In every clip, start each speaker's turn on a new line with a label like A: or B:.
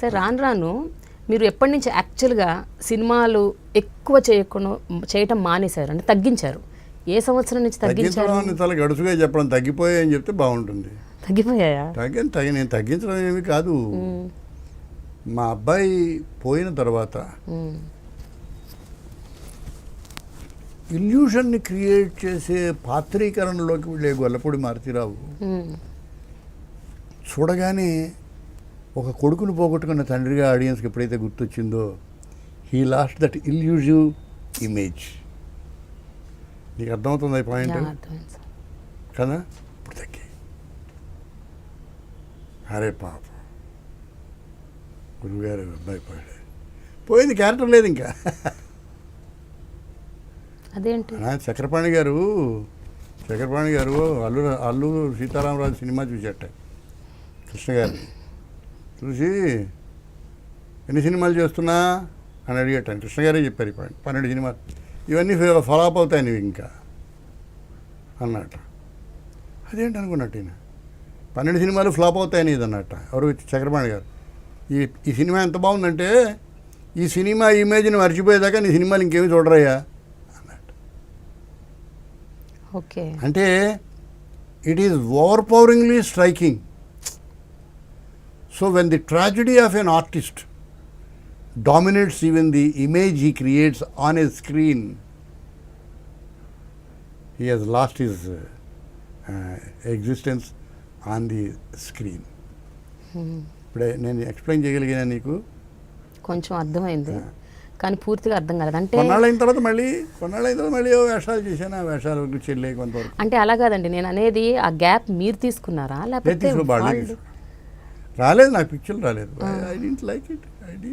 A: Sir రాను రాను మీరు ఎప్పటి నుంచి యాక్చువల్గా సినిమాలు ఎక్కువ చేయకుండా చేయటం మానేశారు? అంటే తగ్గించారు. ఏ సంవత్సరం నుంచి తగ్గించారు?
B: చాలా గడుసుగా చెప్పడం తగ్గిపోయాయని చెప్తే బాగుంటుంది.
A: తగ్గిపోయాయా?
B: తగ్గి తగ్గి నేను తగ్గించడం ఏమి కాదు. మా అబ్బాయి పోయిన తర్వాత. ఇల్యూషన్ని క్రియేట్ చేసే పాత్రీకరణలోకి వెళ్ళే గొల్లపూడి మారుతీరావు. చూడగానే ఒక కొడుకును పోగొట్టుకున్న తండ్రిగా ఆడియన్స్కి ఎప్పుడైతే గుర్తొచ్చిందో he lost that elusive image నీకు అర్థమవుతుంది పాయింట్. కదా? ఇప్పుడు తగ్గి. అరే పాప. గురువుగారు అబ్బాయి పోయాడు పోయింది క్యారెక్టర్ లేదు ఇంకా.
A: అదేంటి?
B: చక్రపాణి గారు చక్రపాణి గారు అల్లు అల్లు సీతారామరాజు సినిమా చూసేట. కృష్ణ గారు చూసి ఎన్ని సినిమాలు చేస్తున్నా? అని అడిగేటాను కృష్ణ గారే చెప్పారు పాయింట్. పన్నెండు సినిమాలు ఇవన్నీ ఫాలోఅప్ అవుతాయి నీవు ఇంకా అన్నట్టు అదేంటి అనుకున్నట్టు ఈయన? పన్నెండు సినిమాలు ఫ్లాప్ అవుతాయని ఇది అన్నట్ట ఎవరు చక్రపాణి గారు? ఈ ఈ సినిమా ఎంత బాగుందంటే ఈ సినిమా ఇమేజ్ని మర్చిపోయేదాకా నీ సినిమాలు ఇంకేమి చూడరయ్యా? అన్నట్టు
A: ఓకే.
B: అంటే it is overpoweringly striking so when the tragedy of an artist dominates even the image he creates on a screen he has lost his existence on the screen ఇప్పుడే నేను ఎక్స్ప్లెయిన్ చేయగలిగినా నీకు?
A: కొంచెం అర్థమైంది. కానీ పూర్తిగా అర్థం కాలేదు. అంటే
B: కొన్నాళ్ళు అయిన తర్వాత మళ్ళీ కొన్నాళ్ళు అయిన తర్వాత మళ్ళీ వేషాలు చేశాను. ఆ వేషాలు చెల్లే కొంతవరకు.
A: అంటే అలా కాదండి. నేను అనేది ఆ గ్యాప్ మీరు తీసుకున్నారా? లేకపోతే
B: రాలేదు నాకు పిక్చర్లు రాలేదు. I didn't like it I D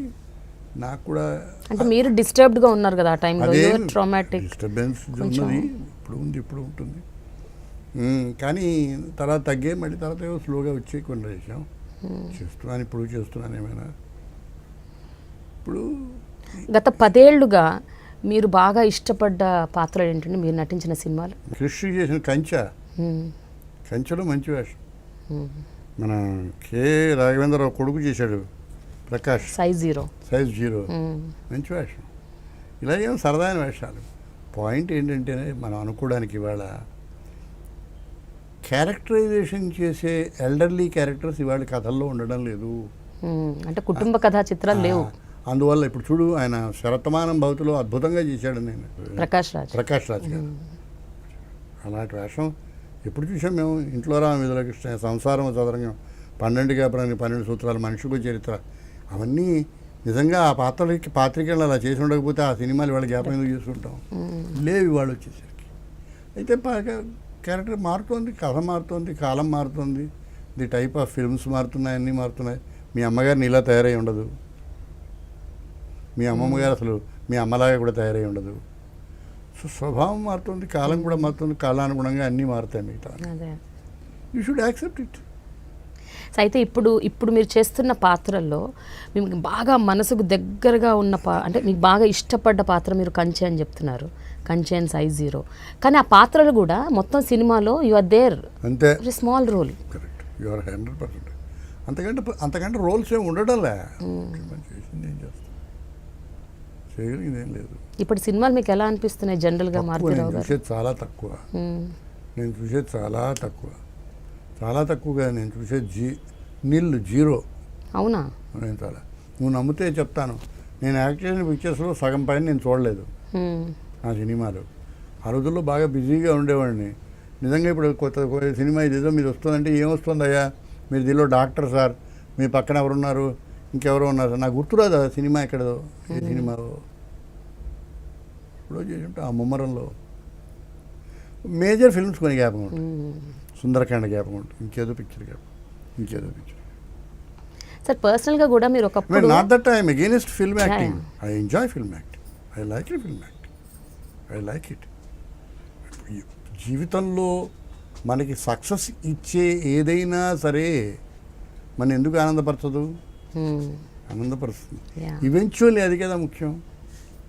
B: నాకు కూడా
A: అంటే మీరు డిస్టర్బ్డ్గా ఉన్నారు కదా ఆ టైంలో ట్రామాటిక్
B: డిస్టర్బెన్స్. ఉన్నది ఇప్పుడు ఉంది ఇప్పుడు ఉంటుంది. కానీ తర్వాత తగ్గే మళ్ళీ తర్వాత ఏవో స్లోగా వచ్చి కొన్ని చేసాం చేస్తున్నాను ఇప్పుడు చేస్తున్నాను ఏమైనా. ఇప్పుడు
A: గత పదేళ్ళుగా మీరు బాగా ఇష్టపడ్డ పాత్రలు ఏంటంటే మీరు నటించిన సినిమాలు?
B: కృషి చేసిన కంచె. కంచెలో మంచి వేషం. మన కె రాఘవేంద్రరావు కొడుకు చేశాడు Prakash.
A: Size zero.
B: Size zero. మంచి వేషం. ఇలాగేం సరదాయిన వేషాలు. పాయింట్ ఏంటంటే మనం అనుకోవడానికి ఇవాళ క్యారెక్టరైజేషన్ చేసే ఎల్డర్లీ క్యారెక్టర్స్ ఇవాళ కథల్లో ఉండడం లేదు.
A: అంటే కుటుంబ కథా చిత్రాలు లేవు.
B: అందువల్ల ఇప్పుడు చూడు ఆయన శరతమానం భవతిలో అద్భుతంగా చేశాడు నేను.
A: ప్రకాష్ రాజ్.
B: ప్రకాష్ రాజ్ గారు. అలాంటి వేషం ఎప్పుడు చూసాం మేము? ఇంట్లో రామ విధుల కృష్ణ సంసారం చదరంగం పన్నెండు కాపురానికి పన్నెండు సూత్రాలు మనిషికు చరిత్ర. అవన్నీ నిజంగా ఆ పాత్రలకి పాత్రికలు అలా చేసి ఉండకపోతే ఆ సినిమాలు ఇవాళ జ్ఞాపకం ఎందుకు చేసుకుంటాం? లేవు ఇవాళ వచ్చేసరికి. అయితే క్యారెక్టర్ మారుతోంది కథ మారుతోంది కాలం మారుతోంది. ది టైప్ ఆఫ్ ఫిల్మ్స్ మారుతున్నాయి అన్నీ మారుతున్నాయి. మీ అమ్మగారు నీలా తయారై ఉండదు. మీ అమ్మమ్మ గారు అసలు మీ అమ్మలాగా కూడా తయారై ఉండదు. సో స్వభావం మారుతుంది కాలం కూడా మారుతుంది కాలానుగుణంగా అన్నీ మారుతాయి మిగతా. యూ షుడ్ యాక్సెప్ట్ ఇట్
A: అయితే ఇప్పుడు ఇప్పుడు మీరు చేస్తున్న పాత్రల్లో మీకు బాగా మనసుకు దగ్గరగా ఉన్న పా అంటే మీకు బాగా ఇష్టపడ్డ పాత్ర మీరు కంచె అని చెప్తున్నారు. కంచె అండ్ సైజ్ జీరో. కానీ ఆ పాత్రలు కూడా మొత్తం సినిమాలో యు ఆర్ దేర్.
B: అంతే.
A: Small role
B: correct you are hundred percent అంతకంటే అంతకంటే రోల్స్ ఏమి ఉండడంలే. చేసింది ఏం చేస్తాం చేయగలిగింది ఏం లేదు.
A: ఇప్పుడు సినిమాలు మీకు ఎలా అనిపిస్తున్నాయి జనరల్గా
B: నేను చూసేది చాలా తక్కువ. నేను చూసేది చాలా తక్కువ. చాలా తక్కువగా నేను చూసేది జీ నిల్ జీరో.
A: అవునా?
B: నేను చాలా. నువ్వు నమ్మితే చెప్తాను. నేను యాక్ట్ చేసిన పిక్చర్స్లో సగం పైన నేను చూడలేదు. నా సినిమాలు. ఆ రోజుల్లో బాగా బిజీగా ఉండేవాడిని. నిజంగా ఇప్పుడు కొత్త కొత్త సినిమా ఇదేదో మీరు వస్తుందంటే ఏం వస్తుందయ్యా? మీరు దీనిలో డాక్టర్ సార్. మీ పక్కన ఎవరున్నారు? ఇంకెవరో ఉన్నారు. నాకు గుర్తురాదు ఆ సినిమా ఎక్కడదో ఏ సినిమాలో. ఇప్పుడు చేసి ఆ ముమ్మరంలో. మేజర్ ఫిల్మ్స్ కొన్ని జ్ఞాపకం ఉంటుంది. సుందరకాండ జ్ఞాపకం ఉంటుంది. ఇంకేదో పిక్చర్ జ్ఞాపకం ఇంకేదో పిక్చర్
A: సార్ పర్సనల్గా కూడా మీరు ఒకప్పుడు
B: not that I'm against film acting I enjoy film acting I like it film acting I like it జీవితంలో మనకి సక్సెస్ ఇచ్చే ఏదైనా సరే మన ఎందుకు ఆనందపరచదు. ఆనందపరుస్తుంది.
A: Yeah.
B: ఈవెన్చువల్లీ అది కదా ముఖ్యం.